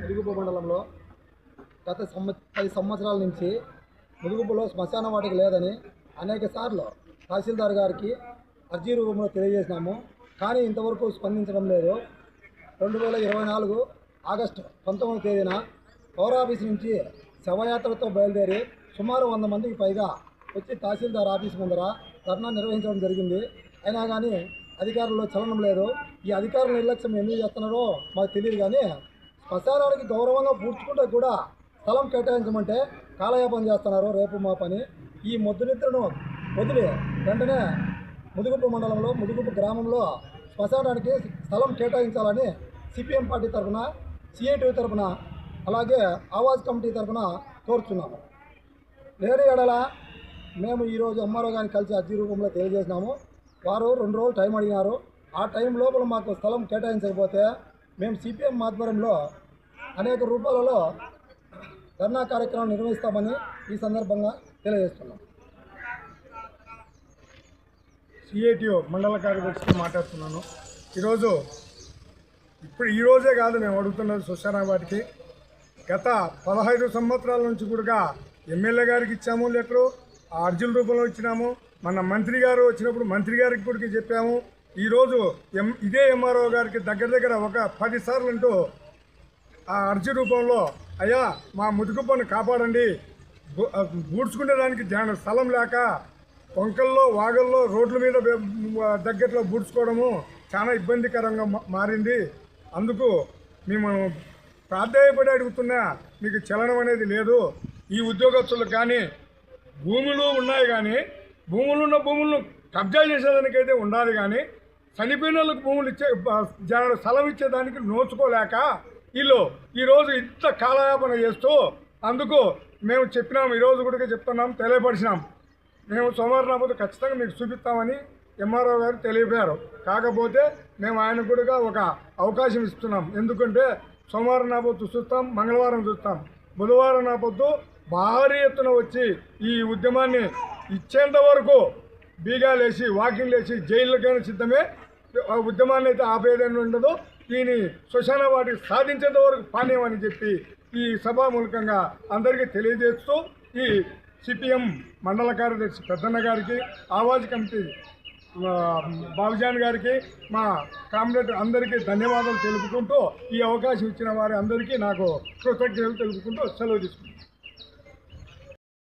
ముదుగుపు మండలంలో గత సంవ పది సంవత్సరాల నుంచి ముదుగుపులో శ్మశాన వాటిక లేదని అనేక సార్లు తహసీల్దార్ గారికి అర్జీ రూపంలో తెలియజేసినాము. కానీ ఇంతవరకు స్పందించడం లేదు. రెండు వేల ఇరవై నాలుగు ఆగస్టు పంతొమ్మిదవ తేదీన పౌరాఫీస్ నుంచి శవయాత్రతో బయలుదేరి సుమారు వంద మందికి పైగా వచ్చి తహసీల్దార్ ఆఫీస్ ముందర ధర్నా నిర్వహించడం జరిగింది. అయినా కానీ అధికారుల్లో చలనం లేదు. ఈ అధికారుల నిర్లక్ష్యం ఎందుకు చేస్తున్నారో మాకు తెలియదు కానీ శ్మశానానికి గౌరవంగా పూడ్చుకుంటే కూడా స్థలం కేటాయించమంటే కాలయాపన చేస్తున్నారు. రేపు మా పని. ఈ మొద్దునిద్రను వదిలి వెంటనే ముదుగుపు మండలంలో ముదుగుపు గ్రామంలో శ్మశానానికి స్థలం కేటాయించాలని సిపిఎం పార్టీ తరఫున సిఐటి తరఫున అలాగే ఆవాజ్ కమిటీ తరఫున కోరుచున్నాము. లేని ఎడల మేము ఈరోజు ఎంఆర్ఓ గారిని కలిసి అర్జీ రూపంలో తెలియజేసినాము. వారు రెండు రోజులు టైం అడిగినారు. ఆ టైం లోపల మాకు స్థలం కేటాయించకపోతే మేము సిపిఎం ఆధ్వర్యంలో అనేక రూపాలలో ధర్నా కార్యక్రమం నిర్వహిస్తామని ఈ సందర్భంగా తెలియజేస్తున్నాం. సిఐటిఓ మండల కార్యదర్శితో మాట్లాడుతున్నాను. ఈరోజు ఇప్పుడు ఈరోజే కాదు మేము అడుగుతున్నది శ్మశాన వాటికి. గత పదహైదు సంవత్సరాల నుంచి కూడా ఎమ్మెల్యే గారికి ఇచ్చాము లెటరు ఆ అర్జున్ రూపంలో ఇచ్చినాము. మన మంత్రి గారు వచ్చినప్పుడు మంత్రి గారికి కూడా చెప్పాము. ఈరోజు ఎం ఇదే ఎంఆర్ఓ గారికి దగ్గర దగ్గర ఒక పదిసార్లు అంటూ ఆ అర్జీ రూపంలో అయ్యా మా ముదుగుప్పను కాపాడండి. బూడ్చుకునేదానికి దానికి జాన స్థలం లేక వంకల్లో వాగల్లో రోడ్ల మీద దగ్గరలో బూడ్చుకోవడము చాలా ఇబ్బందికరంగా మారింది. అందుకు మేము ప్రాధాయపడి అడుగుతున్నా మీకు చలనం అనేది లేదు. ఈ ఉద్యోగస్తులకు కానీ భూములు ఉన్నాయి కానీ భూములు ఉన్న భూములను కబ్జా చేసేదానికైతే ఉండాలి కానీ చనిపోయిన వాళ్ళకి భూములు ఇచ్చే జనాలు స్థలం ఇచ్చేదానికి నోచుకోలేక వీళ్ళు ఈరోజు ఇంత కాలయాపన చేస్తూ అందుకు మేము చెప్పినాం ఈరోజు కూడా చెప్తున్నాం తెలియపరిచినాం. మేము సోమవారం రాబోతే ఖచ్చితంగా మీకు చూపిస్తామని ఎంఆర్ఓ గారు తెలియపారు కాకపోతే మేము ఆయన కూడా ఒక అవకాశం ఇస్తున్నాం. ఎందుకంటే సోమవారం నాపొద్దు చూస్తాం మంగళవారం చూస్తాం. బుధవారం నాపొద్దు భారీ ఎత్తున వచ్చి ఈ ఉద్యమాన్ని ఇచ్చేంత వరకు బీగాలేసి వాకింగ్ లేచి జైళ్ళకైనా సిద్ధమే. ఉద్యమాన్ని అయితే ఆపేదని ఉండదో. దీని శ్మశాన వాటికి సాధించేంత వరకు పానేమని చెప్పి ఈ సభా మూలకంగా అందరికీ తెలియజేస్తూ ఈ సిపిఎం మండల కార్యదర్శి పెద్దన్న గారికి ఆవాజ్ కమిటీ బాబుజాన్ గారికి మా కామ్రేడ్ అందరికీ ధన్యవాదాలు తెలుపుకుంటూ ఈ అవకాశం ఇచ్చిన వారి అందరికీ నాకు కృతజ్ఞతలు తెలుపుకుంటూ సెలవు తీసుకుంటాను